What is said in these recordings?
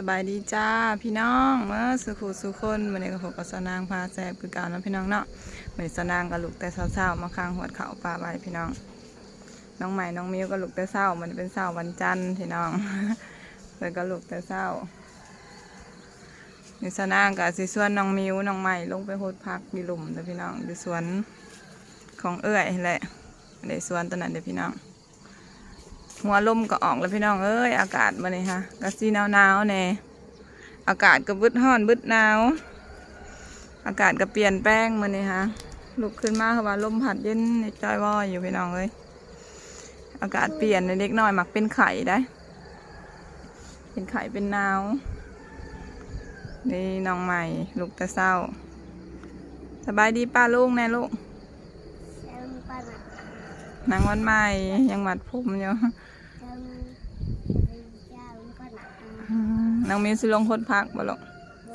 สบายดีจ้าพี่น้องเมื่อสุขุสุคนวันนี้ก็พบกับสนางพาแซบคือกาเนะพี่น้องเนาะวันนี้สนางกับลูกแต่เช้าๆมาค้างหัวเขาปลาไว้พี่น้อง น้องใหม่น้องมิวก็ลูกแต่เช้ามันเป็นเช้าวันจันทร์พี่น้องเลยก็ลูกแต่เช้านี่สนางกับสิส่วนน้องมิวน้องใหม่ลงไปโหดพักมีหลุมเด้อพี่น้องอยู่สวนของเอื้อยแหละในสวนตอนนั้นเด้อพี่น้อง หัวลมก็ออกแล้วพี่น้องเอ้ยอากาศมาเลยฮะก็สีหนาวหนาวๆแน่อากาศก็บึดห้อนบึดหนาวอากาศก็เปลี่ยนแปลงมาเลยฮะลุกขึ้นมาคือว่าลมพัดเย็นในจอยว่อยอยู่พี่น้องเอ้ยอากาศเปลี่ยนในเล็กน้อยมักเป็นไข่ได้ เป็นไข่เป็นหนาวนี่น้องใหม่ลูกแต่เศร้า สบายดีป้าลูกแน่ลูก นางวันใหม่ยังหมัดผมอยู่เริ่มเริ่มจ้าลุงปั้นอะอืมน้องมีสิลงโคตรพักบ่ลูก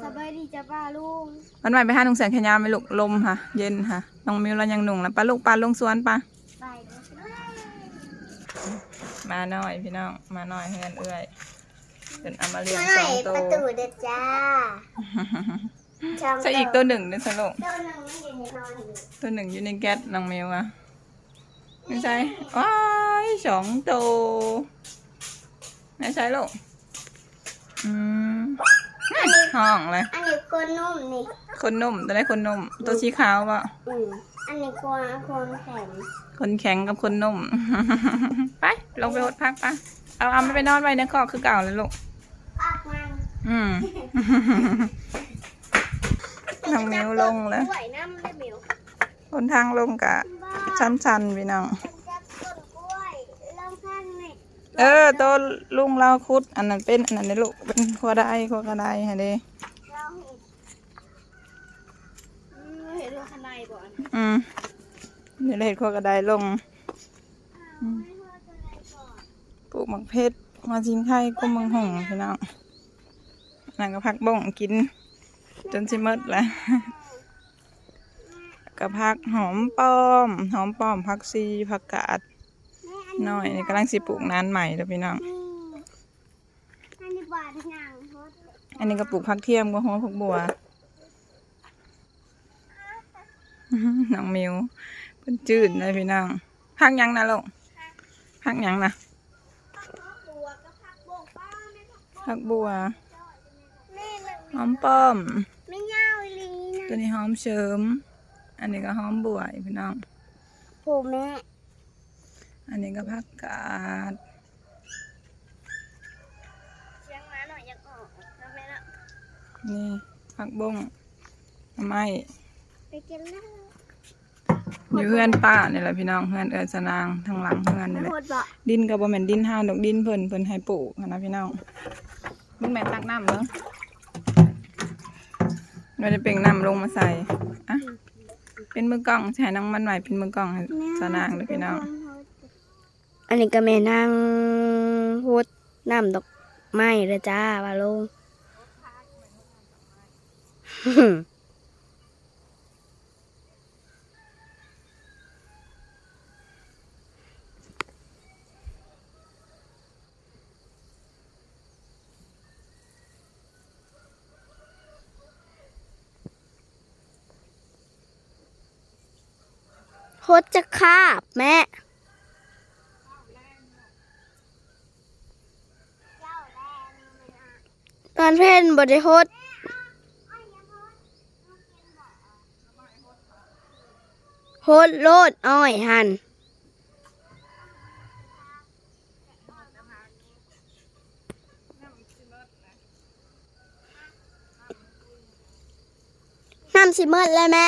สบายดีจ้าป้าลุงวันใหม่ไปห้าหนุ่งแสงแขนยาวไหมลูกลมค่ะ เย็นค่ะน้องมิวเรายังหนุ่งแล้วปลาลูกปลาลงสวนปลาไปด้วยมาหน่อยพี่น้องมาหน่อยเฮือนเอื้อยเป็นเอามาเลี้ยงมาหสน่ออยงตัวประตูเด็ดจ้าช่งใช่อีกตัวหนึ่งด้วยสลูกตัวหนึ่งไม่อยู่ในนอนอยู่ตัวหนึ่งอยู่ในแก๊สน้องมิวอะ ไม่ใช่ว้ายสองตัวไม่ใช่ลูกอืมห้องเลยอันนี้คนนุ่มนี่คนนุ่มตัวได้คนนุ่ม ตัวสีขาวปะอืมอันนี้คนคนแข็ง คนแข็งกับคนนุ่ม ไป ลงไปหดพักปะเอาเอาไม่ไปนอนไว้ในคอกคือเก่าเลยลูกปากมันอืมน้องมิวลงแล้วคนทางลงกะ ชันๆพี่น้องจับต้นกล้วยลองข้างนี่เออตัวลุงเราคุด อันนั้นเป็นอันนั้นเลยลูกเป็นขัวได้ขัวกระไดฮะเด้ลองเห็นอืมเห็นว่าข้างในบ่อนอืมนี่เลยขัวกระไดลงไม่ว่าจะไหนก่อนปลูกหมักเพชรมาจิงไข่ก็มังหงพี่น้องนั่นก็พักบ้งกิน จนสิหมดแล้ว ก็พักหอมป้อม หอมป้อมพักซีผักกาดแม่อันหน่อยนี่กำลังสิปลูกนานใหม่แล้วพี่น้องนี้อันนี้บาทหนังโทษอันนี้ก็ปลูกพักเทียมก็หัวผักบัวน้องมิวเป็นจืดเลยพี่น้องพักหยังนะลูกพักหยังนะบัวก็พักโบกป้าไม่พักพักบัวแม่เลยหอมป้อมไม่ยาวลีนะตัวนี้หอมเฉิม อันนี้ก็หอมบัวอีกพี่น้องผู้แม่ อันนี้ก็พักกาดเชียงมาหน่อยอยากออกแล้วแม่ละนี่พักบงไม้ไปกินแล้วอยู่เพื่อนป้านี่แหละพี่น้องเพื่อนเอิญสนางทางหลังเพื่อนนี่แหละโคตรบ่ดินกับบ่แม่นดินห้าวดอกดินเพิ่นเพิ่นให้ปลูกหั้นนะพี่น้องมึงแม่ตักน้ำเด้อเราจะเป่งน้ำลงมาใส่อะ เป็นมือกล้องใช้น้องมันใหม่เป็นมือกล้องสนางเด้อพี่น้อง อันนี้ก็แม่นางพูดน้ำดอกไม้เลยจ้าว่าลง โคตรจะคาบแม่ตอนเพ่นบไดิโฮดโฮดโลดอ้อยหันน้ำสิเมิดแล้วแม่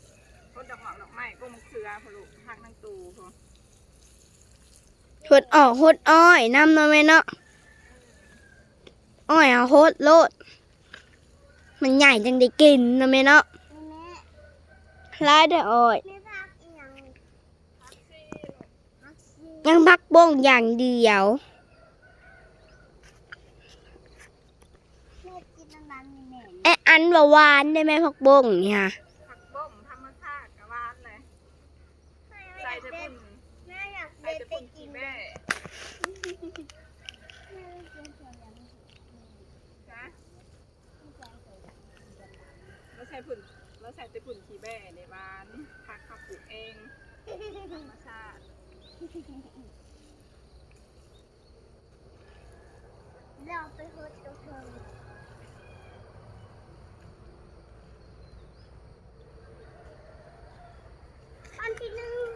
ฮดดอกหอมดอกไม้ก็มะเขือพะลูกพักนั่งตูผู้หดออกหดอ้อยน้ำเนาะแม่เนาะอ้อยเอาหดโลด มันใหญ่จังได้กินเนาะแม่เนาะรายได้อ้อยยังพักบ้งอย่างเดียวเอะอันว่าหวานได้ไหมพักบ้งเนี่ย ผักบ้มธรรมชาติกะหวานเลยใส่แต่ปุ่นใส่แต่ปุ่นขี้แม่จ้ะ เราใส่ผุ่นเราใส่แต่ผุ่นขี้แบ่ในบ้านพักขับปลูกเองธรรมชาติเราไปโฮสต์กับเธอนที่หนึ่ง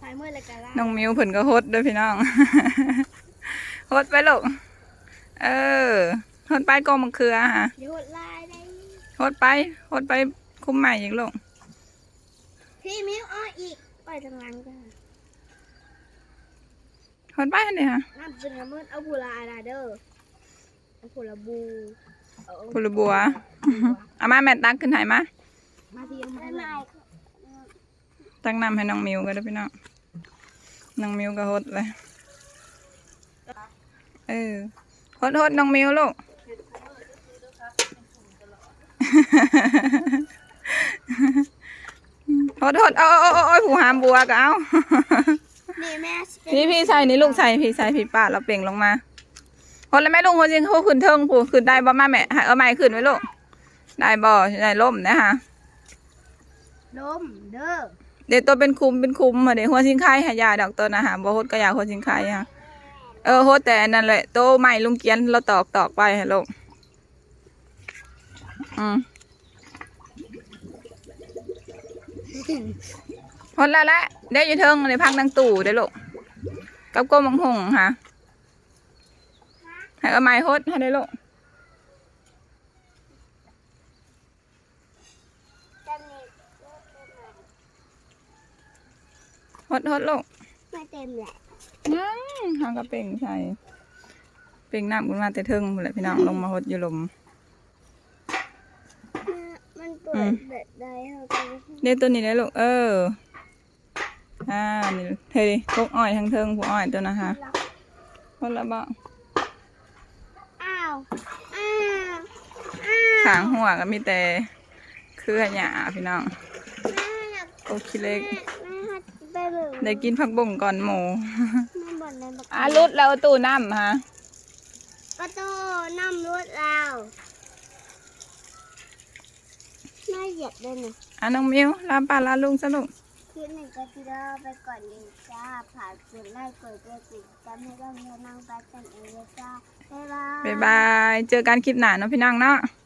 สาย มือเลยกันละน้องมิวเพิ่นก็ฮดด้วยพี่น้องฮดไปลูกเออฮดไปกองมะเขือฮะเดี๋ยวหดลายได้ฮดไปฮดไปคุ้มใหม่อีกลูกพี่มิ้วอ้ออีกไปทางหลังกันฮดไปอันนี้ฮะน้ำจึงกระมืดเอาผูลาอะไรเด้อเอาผูลาบูเอาเอาพุลบัวเอามาแม่ตักขึ้นไหนมามาเทียมมาไม่หน่ไม่อยตักน้ำให้น้องมิวก็ได้พี่น้อง น้องมิวก็ฮดเลยเออฮดฮดน้องมิวลูกฮดฮดเอาเอาเอาเอาผู้หามบัวก็เอานี่แม่สิเป็นพี่พี่ใส่นี่ลูกใส่พี่ใส่พี่ป้าเราเปล่งลงมาคนละแม่ลุงคนจริงเขาขึ้นเทิงผู้ขึ้นได้บ่มาแม่ให้เอาไม้ขึ้นไว้ลูกได้บ่ได้ล่มนะคะลมเด้อ เดี๋ยวตัวเป็นคุมเป็นคุมมาเดี๋ยวหัวสิงไข่หายาดอกตัวนะฮะบ่ฮดก็อยากหัวสิงไข่ฮะเออฮดแต่นั่นแหละโตใหม่ลุงเกียนเราตอกตอกไปฮะลูกอืมฮดล้วแหละได้อยู่เทิงในพักนางตู่ได้ลูกกับก้มมังหงค่ะให้เอาไม้ฮดให้ได้ลูก จะมี ฮดฮดลูกไม่เต็มแหละยังหางกระเป่งใส่เป่งน้ำขึ้นมาแต่เทิงหมดเลยพี่น้องลงมาฮดอยู่ลมมันเปิอืดมแบบใดเขาไปเดี๋ยวตัวนี้ได้ลูกเอออ่านี่เฮ้ยพกอ้อยทั้งเทิงผู้อ้อยตัวนะคะคนละบ่อ้าวอ้าวอ้าวขางหัวก็มีแต่เครือหญ้าพี่น้องแม่อยากโอเคเล็ก แม่แม่หัดไปเบิ่งได้กินผักบ่งก่อนหมูแม่บ่นในบักอะรุดแล้วตู้น้ำฮะประตูน้ำรถแล้วแม่เหยียบด้วยนะอะน้องมิวลาป้าลาลุงสนุกคลิปหนึ่งก็ที่เราไปก่อนเองจ้าผ่านกดไลค์กดแชร์กดติดตามให้เราเรียนนั่งไปกันเองเลยจ้าบ๊ายบาย บ๊ายบาย เจอกันคลิปหน้าเนาะพี่น้องเนาะบ